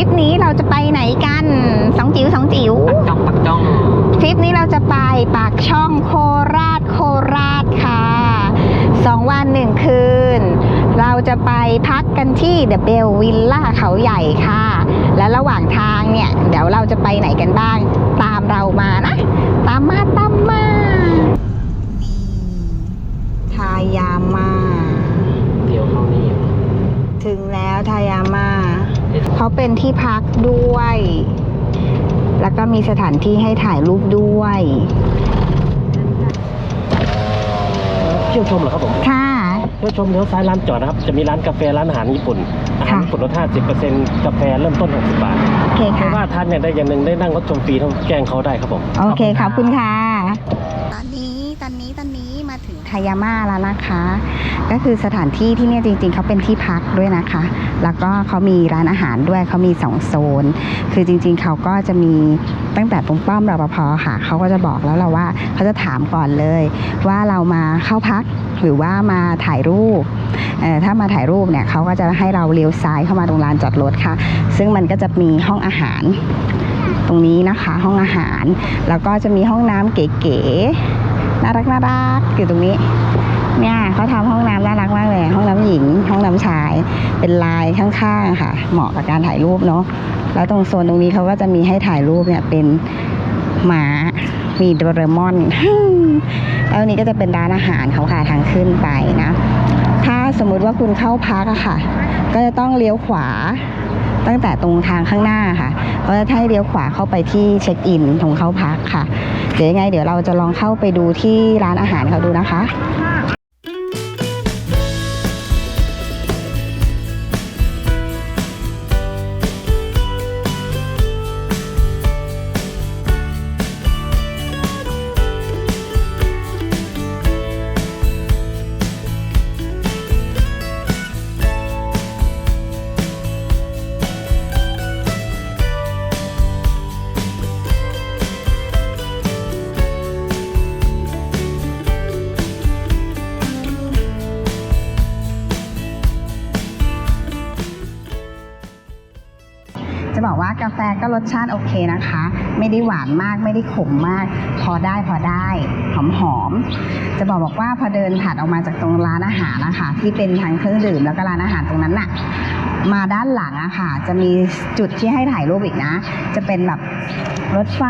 ริปนี้เราจะไปไหนกันสองจิ๋วสองจิ๋วปักจ้องปักจ้องทริปนี้เราจะไปปากช่องโคราชโคราชค่ะสองวันหนึ่งคืน เราจะไปพักกันที่เดอะเบลวิลล่าเขาใหญ่ค่ะ และระหว่างทางเนี่ย เดี๋ยวเราจะไปไหนกันบ้าง ตามเรามานะ ตามมาตามมานี่ทายามา เดี๋ยวเข้านี่ ถึงแล้วทายามา เขาเป็นที่พักด้วย แล้วก็มีสถานที่ให้ถ่ายรูปด้วยเที่ยวชมเหรอครับผม ค่ะเที่ยวชมเลี้ยวซ้ายร้านจอดนะครับ จะมีร้านกาแฟร้านอาหารญี่ปุ่น อาหารค่ะญี่ปุ่นลด50%กาแฟเริ่มต้น 60 บาท โอเคเพค่ะราะว่าทานอย่างใดอย่างหนึ่งได้นั่งรถชมฟรีต้องแจ้งเขาได้ครับผม โอเคขอบคุณค่ะตอนนี้ ตอนนี้ตอนนี้มาถึงทายาม่าแล้วนะคะ ก็คือสถานที่ที่เนี่ยจริงๆเขาเป็นที่พักด้วยนะคะ แล้วก็เขามีร้านอาหารด้วยเขามีสองโซน คือจริงๆเขาก็จะมีตั้งแต่ตรงป้อมรปภค่ะเขาก็จะบอกแล้วเราว่าเขาจะถามก่อนเลย ว่าเรามาเข้าพักหรือว่ามาถ่ายรูปเอ่อถ้ามาถ่ายรูปเนี่ยเขาก็จะให้เราเลี้ยวซ้ายเข้ามาตรงลานจอดรถค่ะ ซึ่งมันก็จะมีห้องอาหารตรงนี้นะคะห้องอาหาร แล้วก็จะมีห้องน้ำเก๋ๆ น่ารักน่ารักอยู่ตรงนี้ เนี่ยเขาทำห้องน้ำน่ารักมากเลย ห้องน้ำหญิง ห้องน้ำชาย เป็นลายข้างๆค่ะ เหมาะกับการถ่ายรูปเนาะแล้วตรงโซนตรงนี้เขาก็จะมีให้ถ่ายรูปเนี่ยเป็นหมามีโดเรมอนแล้วนี้ก็จะเป็นร้านอาหารเขาค่ะทางขึ้นไปนะ ถ้าสมมุติว่าคุณเข้าพักอะค่ะ ก็จะต้องเลี้ยวขวาตั้งแต่ตรงทางข้างหน้าค่ะเขาจะให้เลี้ยวขวาเข้าไปที่เช็คอินตรงเข้าพักค่ะ เดี๋ยวยังไงเดี๋ยวเราจะลองเข้าไปดูที่ร้านอาหารเขาดูนะคะ จะบอกว่ากาแฟก็รสชาติโอเคนะคะ ไม่ได้หวานมากไม่ได้ขมมาก พอได้พอได้หอมหอมๆจะบอกบอกว่าพอเดินถัดออกมาจากตรงร้านอาหารนะคะ ที่เป็นทั้งเครื่องดื่มแล้วก็ร้านอาหารตรงนั้นน่ะมาด้านหลังอะค่ะ จะมีจุดที่ให้ถ่ายรูปอีกนะ จะเป็นแบบรถไฟ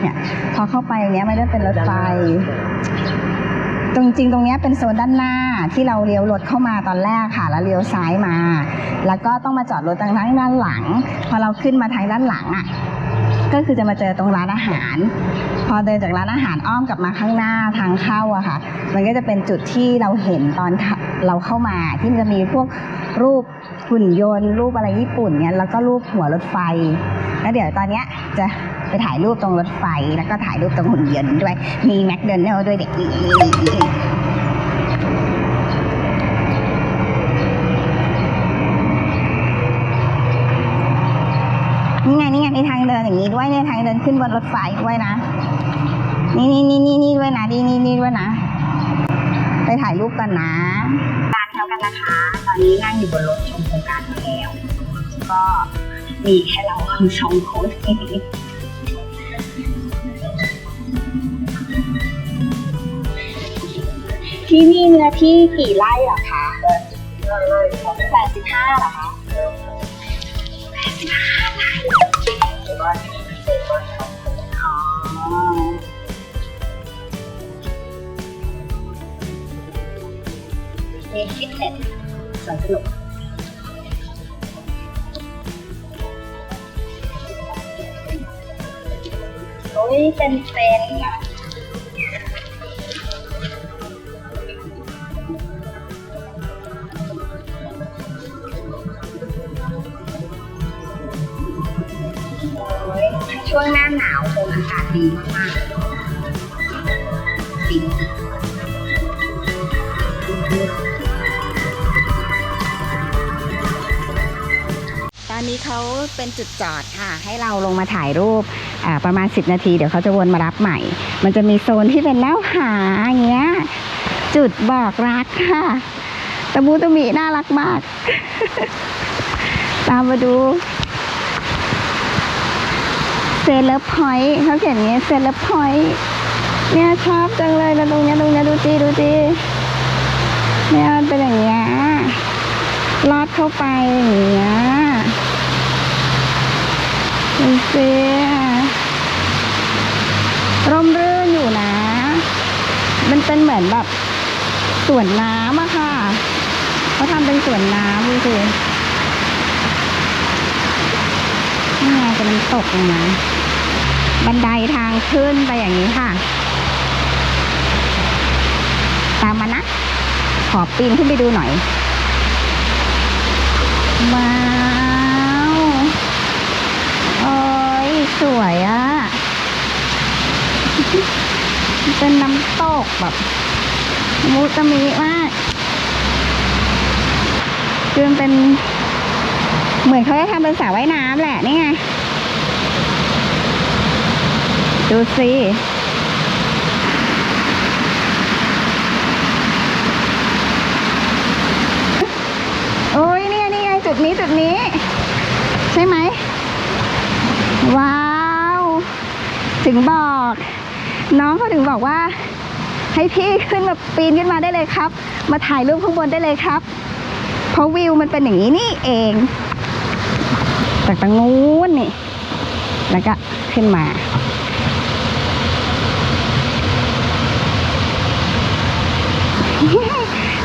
เนี่ยพอเข้าไปตรงเนี้ยไม่ได้เป็นรถไฟ ตรงจริงๆตรงเนี้ยเป็นโซนด้านหน้า ที่เราเลี้ยวรถเข้ามาตอนแรกค่ะ แล้วเลี้ยวซ้ายมา แล้วก็ต้องมาจอดรถทางด้านหลัง พอเราขึ้นมาทางด้านหลังอะก็คือจะมาเจอตรงร้านอาหาร พอเดินจากร้านอาหารอ้อมกลับมาข้างหน้าทางเข้าอะค่ะ มันก็จะเป็นจุดที่เราเห็นตอนเราเข้ามาที่มันจะมีพวกรูปหุ่นยนต์ รูปอะไรญี่ปุ่นเนี้ยแล้วก็รูปหัวรถไฟ แล้วเดี๋ยวตอนเนี้ยจะไปถ่ายรูปตรงรถไฟ แล้วก็ถ่ายรูปตรงหุ่นยนต์ด้วย มีแมคโดนัลด์ด้วยเด็กนี่ นี่ไงนี่ไงมีทางเดินอย่างนี้ด้วยเนี่ยทางเดินขึ้นบนรถไฟด้วยนะ นี่นี่นี่นี่นี่ด้วยนะนี่นี่นี่ด้วยนะ ไปถ่ายรูปกันนะร้านเขากันนะคะ ตอนนี้นั่งอยู่บนรถชมโครงการแล้วก็มีแค่เราสองคนที่นี่เนื้อที่กี่ไร่หรอคะแปดสิบห้าหรอคะแปดสิบห้า มีฟิตเนสวนสนุกโอ้ยเป็นเป็นๆอะช่วงหน้าหนาวคงอากาศดีมากๆฟินต อนนี้เขาเป็นจุดจอดค่ะ ให้เราลงมาถ่ายรูปประมาณ 10 นาที เดี๋ยวเขาจะวนมารับใหม่ มันจะมีโซนที่เป็นแนวหาอย่างเงี้ย จุดบอกรักค่ะตะมูตะมีน่ารักมาก ตามมาดูเซเลบพอยต์เขาเขียนอย่างนี้เซเลบพอยต์เนี่ยชอบจังเลยนะตรงเนี้ยตรงเนี้ยดูจีดูจีเนี่ยมันเป็นอย่างเงี้ยลอดเข้าไปอย่างเงี้ย ดูสิร่มรื่นอยู่นะ มันเป็นเหมือนแบบสวนน้ำอะค่ะ เขาทำเป็นสวนน้ำดูสินี่ไงจะมันตกลงมาบันไดทางขึ้นไปอย่างนี้ค่ะ ตามมานะ ขอปีนขึ้นไปดูหน่อยว้าวโอ้ย สวยอะเป็นน้ำตกแบบ มูตมิมากคือมันเป็น เหมือนเขาจะทำเป็นสระว่ายน้ำแหละนี่ไง ดูสิโอ้ยเนี่ยนี่ไงจุดนี้จุดนี้ ใช่ไหม ว้าว ถึ งบอก น้องเขาถึงบอกว่า ให้พี่ขึ้นมาปีนขึ้นมาได้เลยครับ มาถ่ายรูปข้างบนได้เลยครับ เพราะวิวมันเป็นอย่างนี้นี่เองจากตรงนู้นนี่ แล้วก็ขึ้นมา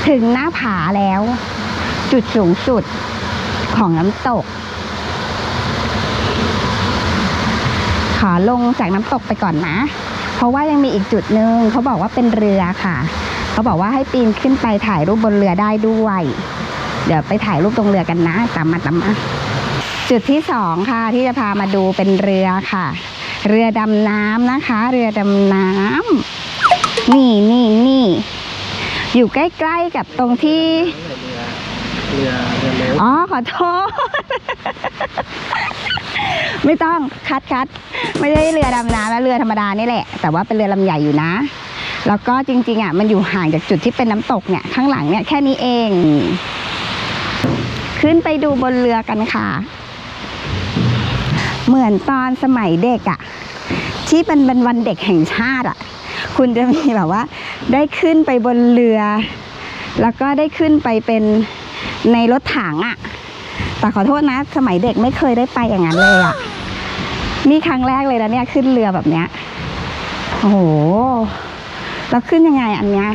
ถึงหน้าผาแล้ว จุดสูงสุดของน้ำตก ขอลงจากน้ำตกไปก่อนนะ เพราะว่ายังมีอีกจุดหนึ่งเขาบอกว่าเป็นเรือค่ะ เขาบอกว่าให้ปีนขึ้นไปถ่ายรูปบนเรือได้ด้วย เดี๋ยวไปถ่ายรูปตรงเรือกันนะ ตามมาตามมาจุดที่สองค่ะที่จะพามาดูเป็นเรือค่ะ เรือดำน้ำนะคะ เรือดำน้ำนี่นี่นี่อยู่ใกล้ๆกับตรงที่เรือเรือเร็วอ๋อขอโทษ ไม่ต้องคัดคัดไม่ได้เรือดำน้ำนะเรือธรรมดานี่แหละ แต่ว่าเป็นเรือลำใหญ่อยู่นะ แล้วก็จริงๆอะมันอยู่ห่างจากจุดที่เป็นน้ำตกเนี่ยข้างหลังเนี่ยแค่นี้เอง ขึ้นไปดูบนเรือกันค่ะ เหมือนตอนสมัยเด็กอะที่เป็นวันเด็กแห่งชาติอะ คุณจะมีแบบว่า ได้ขึ้นไปบนเรือ แล้วก็ได้ขึ้นไปเป็นในรถถังอะ แต่ขอโทษนะ สมัยเด็กไม่เคยได้ไปอย่างนั้นเลยอะ่ะ นี่ครั้งแรกเลยนะเนี่ยขึ้นเรือแบบเนี้ย โอ้โห แล้วขึ้นยังไงอันเนี้ย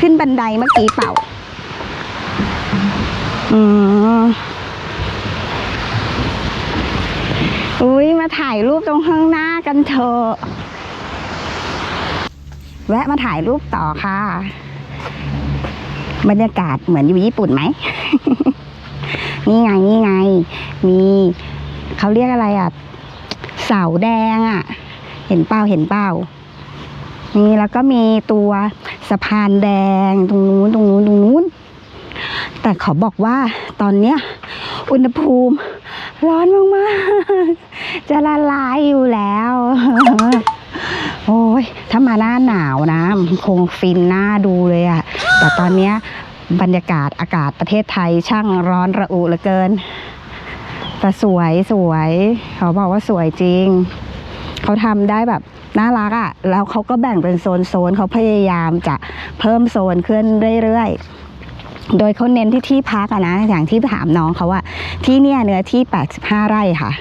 ขึ้นบันไดเมื่อกี้เปล่า อืมอุ้ยมาถ่ายรูปตรงข้างหน้ากันเถอะแวะมาถ่ายรูปต่อค่ะ บรรยากาศเหมือนอยู่ญี่ปุ่นไหม นี่ไงนี่ไง มีเขาเรียกอะไรอะ เสาแดงอะ เห็นเปล่าเห็นเปล่านี่แล้วก็มีตัวสะพานแดงตรงนู้นตรงนู้นตรงนู้น แต่ขอบอกว่าตอนเนี้ยอุณหภูมิ ร้อนมากๆ จะละลายอยู่แล้ว โอ้ยถ้ามาหน้าหนาวนะ คงฟินหน้าดูเลยอะแต่ตอนเนี้ย บรรยากาศอากาศประเทศไทยช่างร้อนระอุเหลือเกิน แต่สวยสวย เขาบอกว่าสวยจริง เขาทำได้แบบน่ารักอะแล้วเขาก็แบ่งเป็นโซนโซนๆเขาพยายามจะเพิ่มโซนขึ้นเรื่อยๆ โดยเขาเน้นที่ที่พักอะนะอย่างที่ถามน้องเขาว่าที่เนี่ยเนื้อที่ 85 ไร่ค่ะ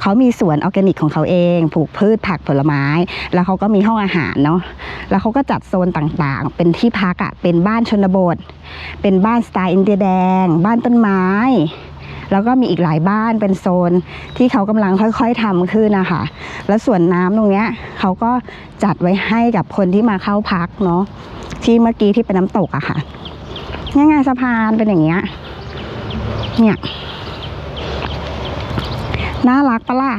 เขามีสวนออร์แกนิกของเขาเองปลูกพืชผักผลไม้ แล้วเขาก็มีห้องอาหารเนาะแล้วเขาก็จัดโซนต่างๆ เป็นที่พักอะ่ะเป็นบ้านชนบท เป็นบ้านสไตล์อินเดียแดง บ้านต้นไม้ แล้วก็มีอีกหลายบ้านเป็นโซนที่เขากำลังค่อยๆทำขึ้นนะคะแล้วส่วนน้ำตรงเนี้ยเขาก็จัดไว้ให้กับคนที่มาเข้าพักเนาะที่เมื่อกี้ที่เป็นน้ำตกอะค่ะ ง่ายๆสะพานเป็นอย่างเงี้ย เนี่ยน่ารักปะล่ะ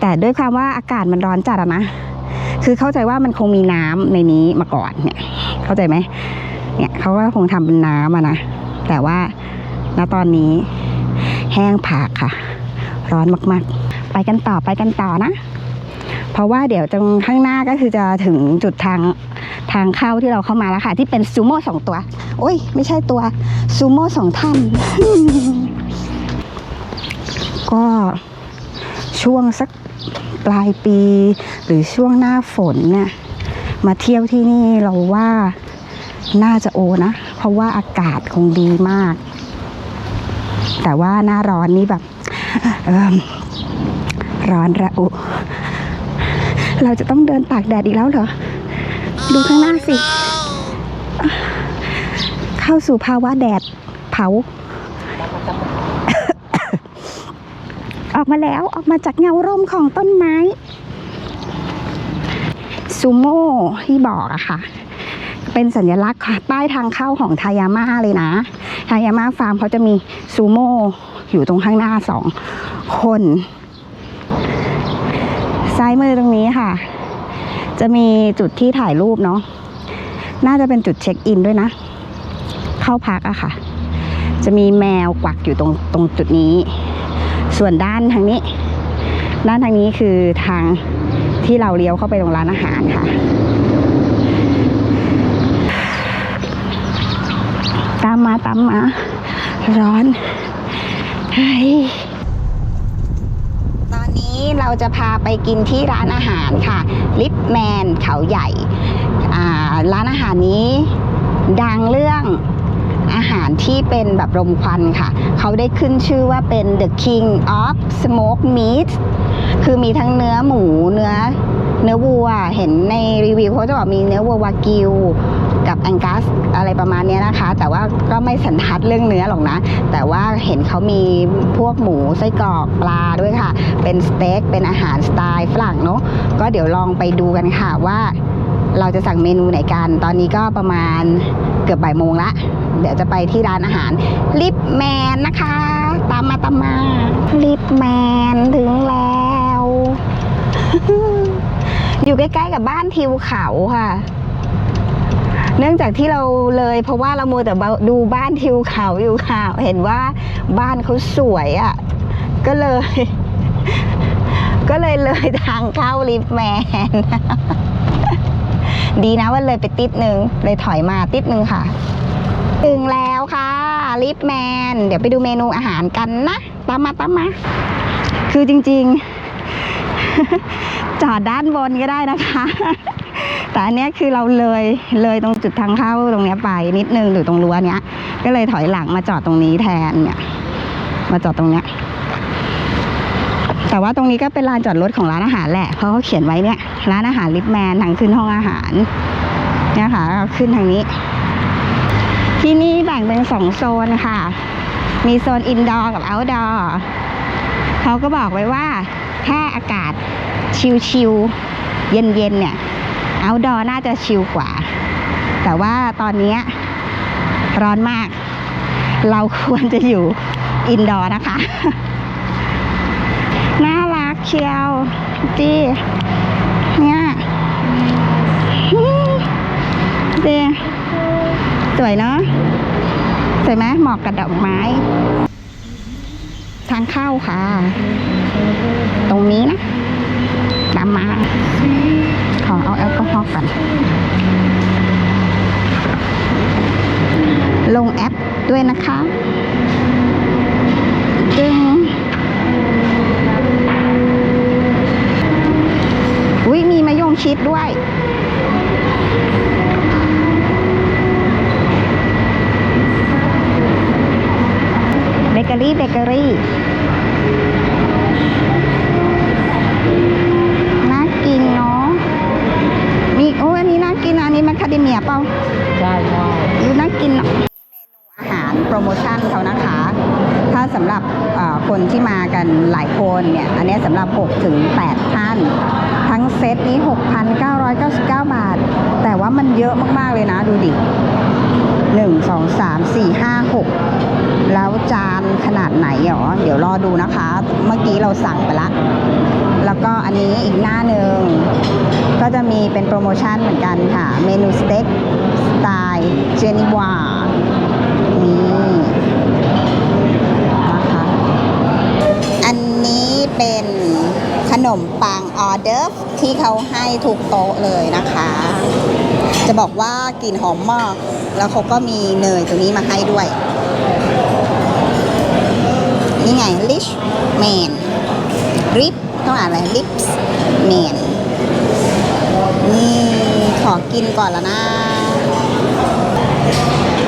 แต่ด้วยความว่าอากาศมันร้อนจัดอะนะ คือเข้าใจว่ามันคงมีน้ำในนี้มาก่อนเนี่ย เข้าใจไหม เนี่ยเขาก็คงทำเป็นน้ำอะนะ แต่ว่าณตอนนี้แห้งผากค่ะ ร้อนมากๆ ไปกันต่อไปกันต่อนะ เพราะว่าเดี๋ยวตรงข้างหน้าก็คือจะถึงจุดทางทางเข้าที่เราเข้ามาแล้วค่ะ ที่เป็นซูโม่สองตัว โอ้ย ไม่ใช่ตัวซูโม่สองท่าน ก็ช่วงสักปลายปี หรือช่วงหน้าฝนเนี่ยมาเที่ยวที่นี่เราว่าน่าจะโอนะ เพราะว่าอากาศคงดีมาก แต่ว่าหน้าร้อนนี่แบบร้อนระอุ เราจะต้องเดินตากแดดอีกแล้วเหรอ ดูข้างหน้าสิ เข้าสู่ภาวะแดดเผา ออกมาแล้วออกมาจากเงาร่มของต้นไม้ ซูโม่ที่บอกอะค่ะ เป็นสัญลักษณ์ป้ายทางเข้าของทายาม่าเลยนะ ทายาม่าฟาร์มเขาจะมีซูโม่อยู่ตรงข้างหน้าสองคน ซ้ายมือตรงนี้ค่ะ จะมีจุดที่ถ่ายรูปเนาะน่าจะเป็นจุดเช็คอินด้วยนะ เข้าพักอะค่ะ จะมีแมวกวักอยู่ตรงตรงจุดนี้ ส่วนด้านทางนี้ ด้านทางนี้คือทางที่เราเลี้ยวเข้าไปตรงร้านอาหารค่ะ ตามมาตามมา ร้อนเฮ้ย นนี้เราจะพาไปกินที่ร้านอาหารค่ะ ลิปแมนเขาใหญ่ร้านอาหารนี้ดังเรื่องอาหารที่เป็นแบบรมควันค่ะ เขาได้ขึ้นชื่อว่าเป็น the king of smoke meat คือมีทั้งเนื้อหมูเนื้อเนื้อวัว เห็นในรีวิวเขาจะบอกมีเนื้อวัววากิว กับแองกัสอะไรประมาณนี้นะคะ แต่ว่าก็ไม่สันทัดเรื่องเนื้อหรอกนะ แต่ว่าเห็นเขามีพวกหมูไส้กรอกปลาด้วยค่ะ เป็นสเต็กเป็นอาหารสไตล์ฝรั่งเนาะก็เดี๋ยวลองไปดูกันค่ะว่าเราจะสั่งเมนูไหนกัน ตอนนี้ก็ประมาณเกือบบ่ายโมงละ เดี๋ยวจะไปที่ร้านอาหารลิปแมนนะคะ ตามมาตามมาลิปแมนถึงแล้ว อยู่ใกล้ๆกับบ้านทิวเขาค่ะ เนื่องจากที่เราเลยเพราะว่าเราโมแต่ดูบ้านทิวเขาอยู่ค่ะ เห็นว่าบ้านเขาสวยอะ่ะ ก็เลย ก็เลยเลยทางเข้าลิฟต์แมน ดีนะว่าเลยไปติดหนึ่งเลยถอยมาติดหนึ่งค่ะ ถึงแล้วค่ะลิฟต์แมน เดี๋ยวไปดูเมนูอาหารกันนะตามมาตามมา คือจริง ๆ จอดด้านบนก็ได้นะคะ แต่อันนี้คือเราเลยเลยตรงจุดทางเข้าตรงเนี้ยไปนิดนึงอยู่ตรงรั้วเนี้ย ก็เลยถอยหลังมาจอดตรงนี้แทนเนี่ย มาจอดตรงเนี้ยแต่ว่าตรงนี้ก็เป็นลานจอดรถของร้านอาหารแหละ เพราะเขาเขียนไว้เนี่ย ร้านอาหารลิฟแมนทางขึ้นห้องอาหารเนี่ยค่ะขึ้นทางนี้ ที่นี่แบ่งเป็นสองโซนค่ะ มีโซนอินดอร์กับเอาท์ดอร์เขาก็บอกไว้ว่า ถ้าอากาศชิลๆเย็นๆเนี่ย เอาดอน่าจะชิลกว่า แต่ว่าตอนนี้ร้อนมาก เราควรจะอยู่อินดอร์นะคะ น่ารักเชียวจีเนี่ยจีสวยเนาะสวยไหมเหมาะกับดอกไม้ ทางเข้าค่ะ ตรงนี้นะตามมา ขอเอาแอลกอฮอล์ก่อน ลงแยนะคะจึงอุ้ยมีมะยงชิดด้วยเบเกอรี่เบเกอรี่น่ากินเนาะมีโอ้อันนี้น่ากินอันนี้มันคาเดเมียเปล่า คนที่มากันหลายคนเนี่ย อันนี้สำหรับ 6 ถึง 8 ท่าน ทั้งเซตนี้ 6,999 บาท แต่ว่ามันเยอะมาก ๆ เลยนะ ดูดิ 1 2 3 4 5 6 แล้วจานขนาดไหนหรอ เดี๋ยวรอดูนะคะ เมื่อกี้เราสั่งไปละ แล้วก็อันนี้อีกหน้าหนึ่ง ก็จะมีเป็นโปรโมชั่นเหมือนกันค่ะ เมนูสเต็กสไตล์เจนิวา เป็นขนมปังออเดอร์ฟที่เขาให้ทุกโต๊ะเลยนะคะ จะบอกว่ากลิ่นหอมมาก แล้วเขาก็มีเนยตัวนี้มาให้ด้วย นี่ไง Rich Man ริปต้องอ่านอะไรริปส์เมนนี่ขอกินก่อนแล้วนะ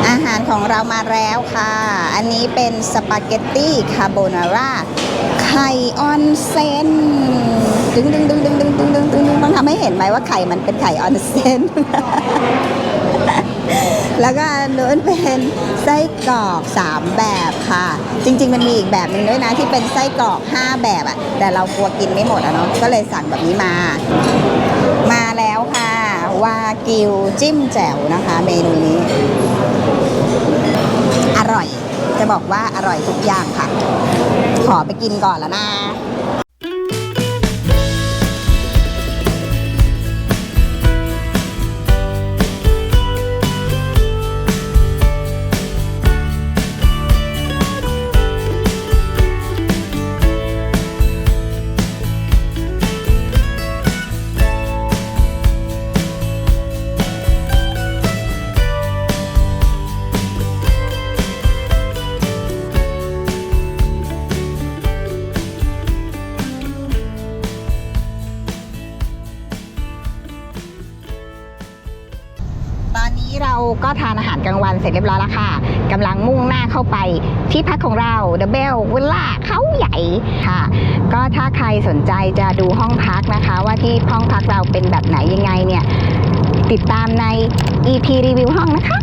อาหารของเรามาแล้วค่ะ อันนี้เป็นสปาเกตตี้คาโบนาร่า ไข่ออนเซนดึงดึงดึงดึงดึงดึงดึงดึงดึงต้องทำให้เห็นไหมว่าไข่มันเป็นไข่ออนเซนแล้วก็นนู้นเป็นไส้กรอก 3 แบบค่ะ จริง ๆ มันมีอีกแบบหนึ่งด้วยนะที่เป็นไส้กรอก 5 แบบอะแต่เรากลัวกินไม่หมดอะเนาะก็เลยสั่งแบบนี้มา มาแล้วค่ะ วากิวจิ้มแจ่วนะคะ เมนูนี้ อร่อย จะบอกว่าอร่อยทุกอย่างค่ะ ขอไปกินก่อนแล้วนะ ทานอาหารกลางวันเสร็จเรียบร้อยแล้วค่ะกำลังมุ่งหน้าเข้าไปที่พักของเราเดอะเบลวิลล่าเขาใหญ่ค่ะ ก็ถ้าใครสนใจจะดูห้องพักนะคะ ว่าที่ห้องพักเราเป็นแบบไหนยังไงเนี่ย ติดตามใน EP รีวิวห้องนะคะ